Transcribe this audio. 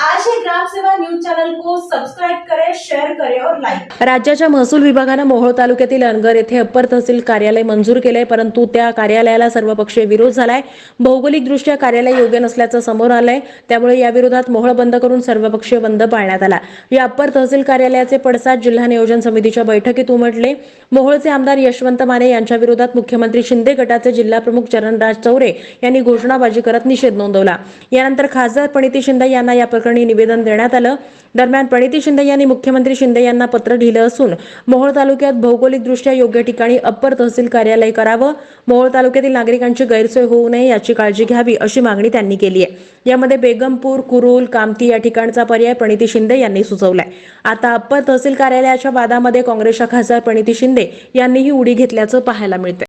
आज ही Gram Seva news channel को सब्सक्राइब करें शेअर करें और लाईक राज्याच्या महसूल विभागानं मोहोळ तालुक्यातील अनगर येथे अप्पर तहसील कार्यालय मंजूर केलंय परंतु त्या कार्यालयाला सर्वपक्षीय विरोध झालाय. भौगोलिकदृष्ट्या कार्यालय योग्य नसल्याचं समोर आलंय. त्यामुळे या विरोधात मोहोळ बंद करून सर्वपक्षीय बंद पाळण्यात आला. या अप्पर तहसील कार्यालयाचे पडसाद जिल्हा नियोजन समितीच्या बैठकीत उमटले. मोहोळचे आमदार यशवंत माने यांच्या विरोधात मुख्यमंत्री शिंदे गटाचे जिल्हाप्रमुख चरणराज चौरे यांनी घोषणाबाजी करत निषेध नोंदवला. यानंतर खासदार प्रणिती शिंदे यांना या प्रकरणी निवेदन देण्यात आलं. दरम्यान प्रणिती शिंदे यांनी मुख्यमंत्री शिंदे यांना पत्र लिहिलं असून मोहोळ तालुक्यात भौगोलिकदृष्ट्या योग्य ठिकाणी अप्पर तहसील कार्यालय करावं मोहोळ तालुक्यातील नागरिकांची गैरसोय होऊ नये याची काळजी घ्यावी अशी मागणी त्यांनी केली आहे यामध्ये बेगमपूर कुरुल कामती या ठिकाणचा पर्याय प्रणिती शिंदे यांनी सुचवलाय. आता अप्पर तहसील कार्यालयाच्या वादामध्ये काँग्रेसच्या खासदार प्रणिती शिंदे यांनीही उडी घेतल्याचं पाहायला मिळतंय.